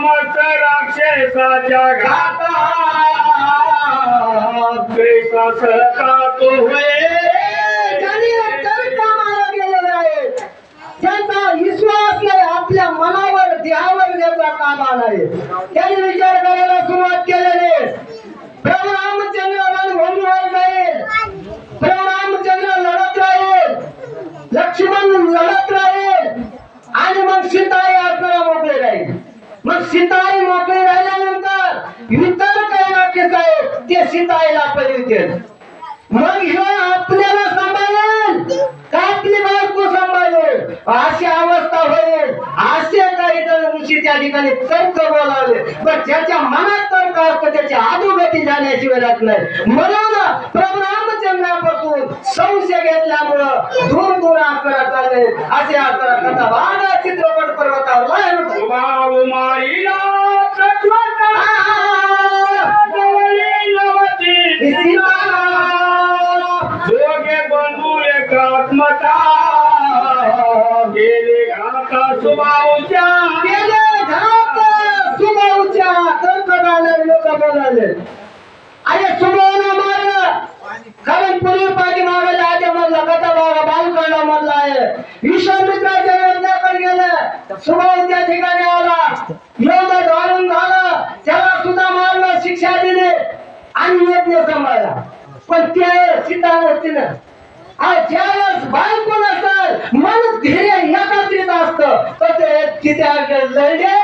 समस्त राक्षसाच्या घातात द्वेषास ज्यांनी विश्वास नाही आपल्या मनावर देहावर ज्याचा काम आहे. त्यांनी विचार करायला सुरुवात केलेली आहे. प्रभू रामचंद्र रणभूमीवर प्रभू रामचंद्र लढत राहील. लक्ष्मण लढत राहील आणि मग सीताई आपल्याला मोकळे राहील मग सीताई मोकळी राहिल्यानंतर इतर काही राक्षस आहेत ते सीताईला पळवतील मग ह्यो आपल्याला सांभाळेल का आपली बायको सांभाळेल अशी अवस्था होईल असे काही जण ऋषी त्या ठिकाणी तर्क बोलावले. पण ज्याच्या मनात तर्क असतं त्याची अधोगती झाल्याशिवाय राहत नाही. म्हणून प्रभू रामचंद्रापासून संशय घेतल्यामुळं दूर दूर आकडा चालले. असे आकडा कथा वागा चित्रपट पर्वतावर एकात्मता गेले घाता सुभाऊच्या गेले. सुभाऊच्या तर्क झाले लोक बोलाले अरे सुभाऊला मारलं कारण पूर्वी पाठी मागायला आधी मधला कथा बागा बालकांडा मधला आहे. विश्वामित्राच्या यज्ञाकडे गेलं. सुभाऊ त्या ठिकाणी आला. योग धारण झाला. त्याला सुद्धा मारलं शिक्षा दिली. आणि यज्ञ सांभाळला पण त्या सीता नसती ना आणि ज्यावेळेस बायको नसतात मन धैर्य एकत्रित असतं तसे तिथे लढले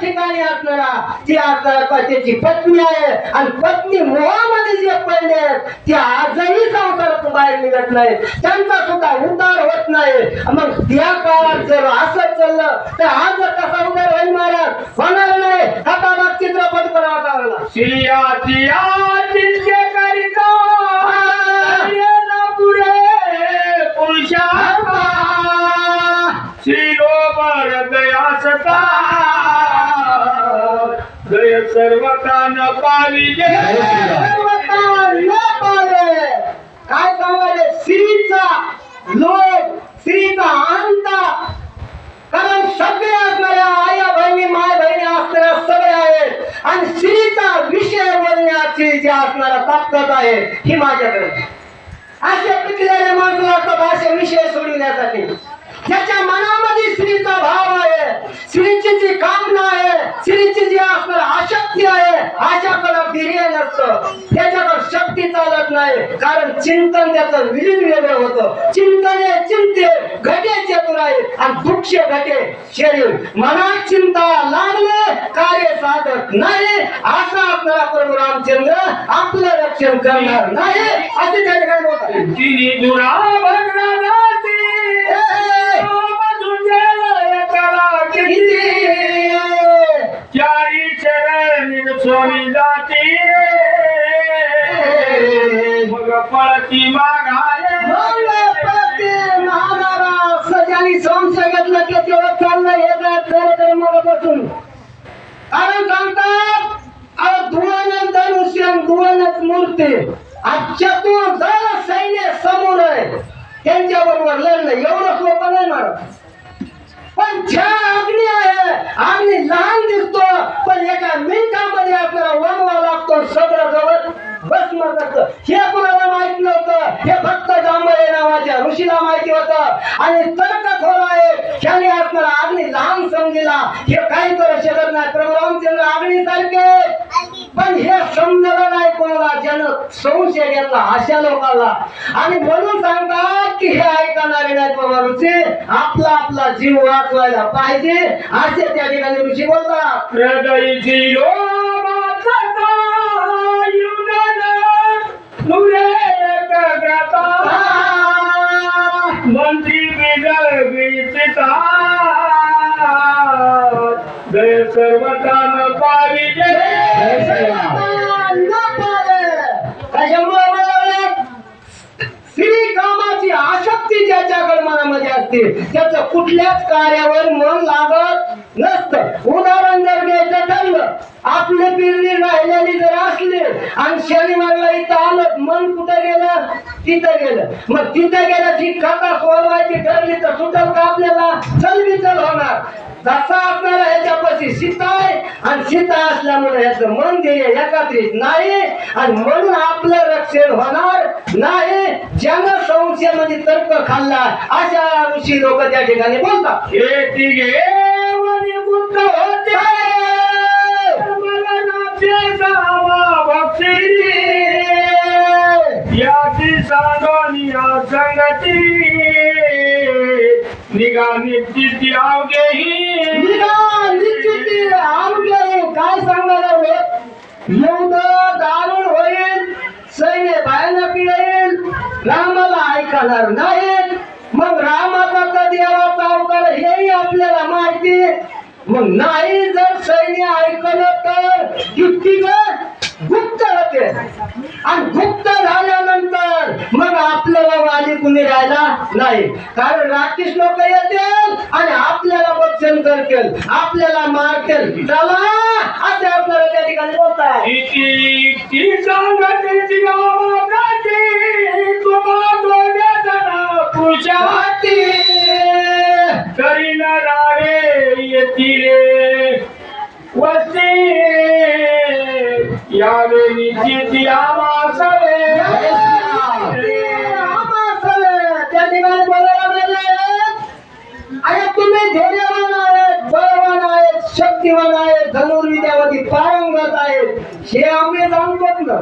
ठिकाणी असणारा ती आता त्याची पत्नी आहे आणि पत्नी मोहामध्ये जे पडले ते आजही संसारातून बाहेर निघत नाही त्यांचा सुद्धा उद्धार होत नाही. मग त्या काळात जर असं चाललं तर आज कसा उद्धार होईल महाराज? होणार नाही. आता मग चित्रपट करावा लागला श्रियाची चिंते करिता येणं पुढे पुरुषार्था. सर्वता न पावी काय सांगायले स्त्रीचा लोक स्त्रीचा अंता. कारण सगळे असणाऱ्या आया बहिणी माय बहिणी असणाऱ्या सगळे आहेत आणि स्त्रीचा विषय बोलण्याची जी असणारा ताकद आहे ही माझ्याकडे. असे पिकलेले माणसं असतात असे विषय सोडविण्यासाठी. त्याच्या मनामध्ये स्त्रीचा भाव आहे स्त्रीची जी कामना आहे स्त्रीची जी असणार आशक्ती आहे आशाकडं धैर्य नसतं. त्याच्याकडं शक्ती चालत नाही. कारण चिंतन त्याचं विलीन वेगळं होतं. चिंतने चिंते घटे चतुर आहे आणि दुःख घटे. शरीर मनात चिंता लागले कार्य साधत नाही. असा आपला प्रभू रामचंद्र आपलं रक्षण करणार नाही. असे त्या ठिकाणी होत पळती मागाय सजानी की चाललं हे मला बसून. कारण सांगतात अहो मूर्ती. आज चतुर्दल सैन्य समोर आहे. त्यांच्या बरोबर लढणं एवढं सोपं नाही पण छान अग्नी आहे. अग्नी लहान दिसतो पण एका मिनिटामध्ये आपल्याला वनवा लागतो सगळं गवत. भस्म करतं हे कुणाला माहीत नव्हतं? हे फक्त जांभळे नावाच्या ऋषीला माहिती होतं. आणि तर्कखोर आहे. त्याने असणारा अग्नी लहान समजला. हे काही करू शकत नाही प्रभू रामचंद्र अग्नी सारखे पण हे समजलं नाही कोणाला. ज्यानं संशय घेतला अशा लोकांना आणि म्हणून सांगतात की हे ऐकणारे नाही बाबा ऋषी. आपला आपला जीव वाचवायला पाहिजे. असे त्या ठिकाणी ऋषी बोलतात. तुरे एकाग्रता मंत्री बिगर बीचिता दय सर्वता पावी कशामुळे बोलावलं? कामाची आसक्ती ज्याच्याकडे मनामध्ये असते त्याचं कुठल्याच कार्यावर मन लागत नसतं. उदाहरण जर घ्यायचं ठरलं आपले पिरणी राहिलेली जर असली आणि शनिवारला इथं आलं मन कुठं गेलं? तिथं गेलं. मग तिथं गेलं जी कथा सोडवायची ठरली तर सुटल का आपल्याला? चल चल होणार. जसा आपल्याला ह्याच्यापाशी सीता आहे आणि सीता असल्यामुळे ह्याचं मन ध्येय एकत्रित नाही आणि म्हणून आपलं रक्षण होणार नाही. ज्यानं संशयामध्ये तर्क खाल्ला अशा ऋषी लोक त्या ठिकाणी बोलतात. संगती. निगा निश्चिती अवघेही निदान निश्चिती आरोग्य आहे. काय सांगायला होत एवढं दारुण होईल सैन्य बाहेर पिळेल रामाला ऐकणार नाहीत. मग रामाचा तर देवाचा अवतार हेही आपल्याला माहिती मग नाही जर सैन्य ऐकलं तर युक्ती गुप्त होते. आणि गुप्त झाल्यानंतर मग आपल्याला वाली कुणी राहिला नाही. कारण राकेश लोक येतील आणि आपल्याला बक्षण करतील. आपल्याला मारतील. चला असे आपल्याला त्या ठिकाणी बोलताय. करीन राहे येतील वस्ती यावेळी जिती आमासवे त्या ठिकाणी बोलायला गेले आणि तुम्ही धैर्यवान आहेत बळवान आहेत शक्तिवान आहेत धनुर्विद्यामध्ये पारंगत आहेत. हे आम्ही जाणतो ना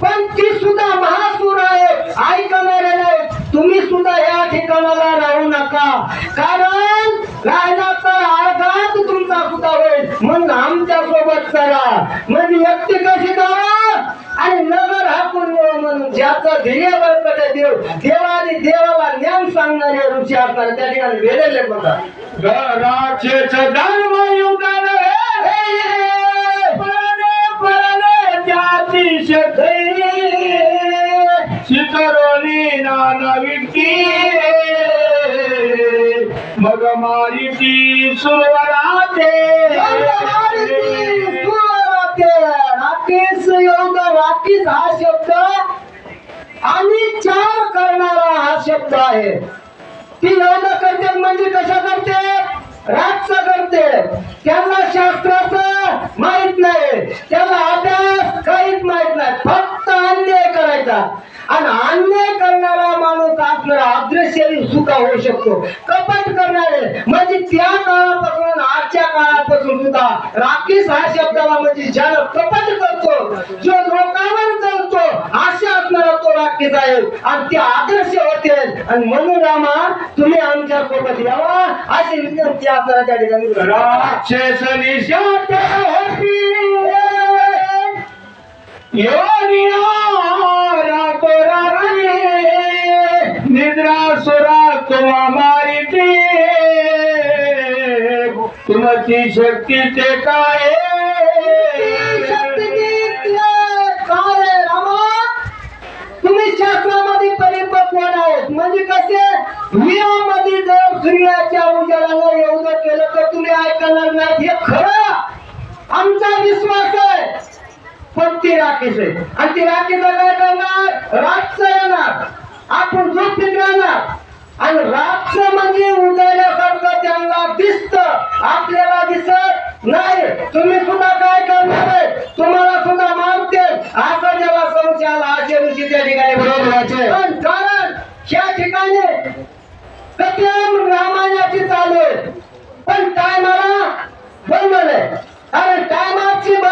पण ती सुद्धा महासूर आहे ऐकणारे नाही तुम्ही सुद्धा या ठिकाणाला राहू नका कारण राहिला तर आघात तुमचा सुद्धा होईल म्हणून आमच्यासोबत करा म्हणजे व्यक्ती कशी करा आणि नगर हाकून म्हणून ज्याचं ध्येय बळकट देव देवाने देवाला ज्ञान सांगणारे ऋषी असणारे त्या ठिकाणी वेळेले बघा घराचेच धर्म युगान पळणे पळणे जाती शक्ती शिकरोली नाना विकी मग मारी ती सुरवराते. राकेश योग राकेश हा शब्द. आणि चार करणारा हा शब्द आहे. ती योग करते म्हणजे कशा करते? रातचं करते त्यांना शास्त्राचं माहीत नाही. त्याला अभ्यास काहीच माहीत नाही. फक्त अन्याय करायचा. आणि अन्याय करणारा माणूस आपल्याला अदृश्य सुद्धा होऊ शकतो. कपट करणारे म्हणजे त्या काळापासून आजच्या काळापासून सुद्धा राकेश हा शब्दाला म्हणजे ज्याला कपट करतो जो लोकांवर चालतो अशा असणारा तो राकेश आहे. आणि ते आदर्श होते आणि म्हणून रामा तुम्ही आमच्यासोबत यावा अशी विनंती असणारा त्या ठिकाणी करा. होती. योनिया निद्रा सुरा तुमा मारिती. तुमची शक्ती ते काय? तुम्ही शास्त्रामध्ये परिपक्व आहेत म्हणजे कसे? वियामध्ये जर सूर्याच्या उजाडाला एवढं केलं तर तुम्ही ऐकणार नाही. हे खरं आमचा विश्वास आहे. पण ती राकेश आहे. आणि ती राकेश काय करणार? रातचं येणार. आपण झोपीत राहणार. आणि रात्र म्हणजे उदयल्यासारखं त्यांना दिसत. आपल्याला दिसत नाही. तुम्ही सुद्धा काय करणार आहे? तुम्हाला सुद्धा मानते. असं जेव्हा संचार आशे ऋषी त्या ठिकाणी बरोबर पण कारण या ठिकाणी सत्यम रामायणाची चालू आहे. पण काय मला बंद नाही.